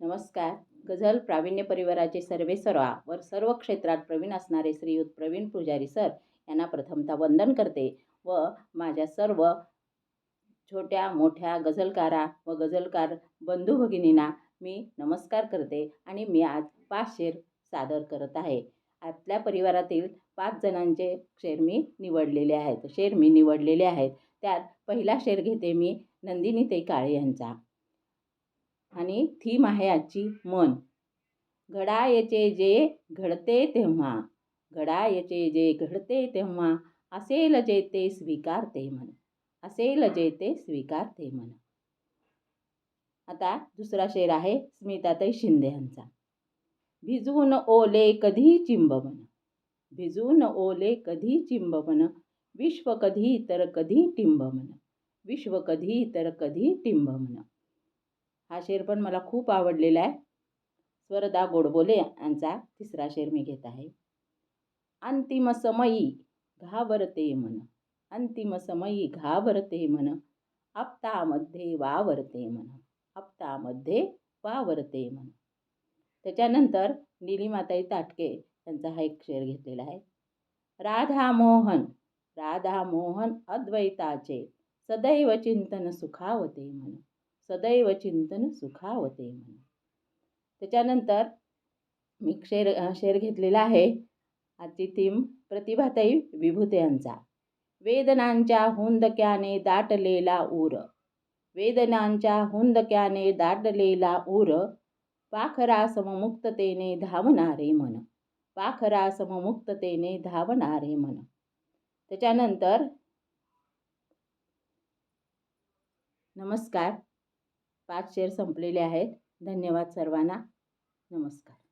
नमस्कार. गझल प्रावीण्य परिवाराचे सर्वे सर्वा वर सर्व क्षेत्रात प्रवीण असणारे श्रीयुत प्रवीण पुजारी सर यांना प्रथमतः वंदन करते व माझ्या सर्व छोट्या मोठ्या गझलकारा व गझलकार बंधू भगिनींना मी नमस्कार करते आणि मी आज पाच शेर सादर करत आहे. आपल्या परिवारातील पाच जणांचे शेर मी निवडलेले आहेत. शेर मी निवडलेले आहेत. त्यात पहिला शेर घेते मी नंदिनी ते काळे यांचा. आणि थीम आहे आजची मन. घडायचे जे घडते तेव्हा घडायचे जे घडते तेव्हा असेल जे ते स्वीकारते मन. असेल जे ते स्वीकारते मन. आता दुसरा शेर आहे स्मिताताई शिंदे यांचा. भिजून ओले कधी चिंबवन भिजून ओले कधी चिंबवन विश्व कधी तर कधी टिंबमन विश्व कधी तर कधी टिंबमन हा शेर पण मला खूप आवडलेला आहे. स्वरदा गोडबोले यांचा तिसरा शेर मी घेत आहे. अंतिम समयी घाबरते मन. अंतिम समयी घाबरते मन. आप्तामध्ये वावरते मन. आप्तामध्ये वावरते मन. त्याच्यानंतर निलिमाताई ताटके यांचा हा एक शेर घेतलेला आहे. राधा मोहन राधा मोहन अद्वैताचे सदैव चिंतन सुखावते मन. सदैव चिंतन सुखावते म्हणून त्याच्यानंतर मी शेर शेर घेतलेला आहे. आजची थीम प्रतिभाताई विभूते यांचा वेदनांच्या हुंदक्याने दाटलेला ऊर. वेदनांच्या हुंदक्याने दाटलेला ऊर. पाखरा सममुक्ततेने धावणारे मन. पाखरा सममुक्ततेने धावणारे मन. त्याच्यानंतर नमस्कार. पाच शेअर संपलेले आहेत. धन्यवाद सर्वांना. नमस्कार.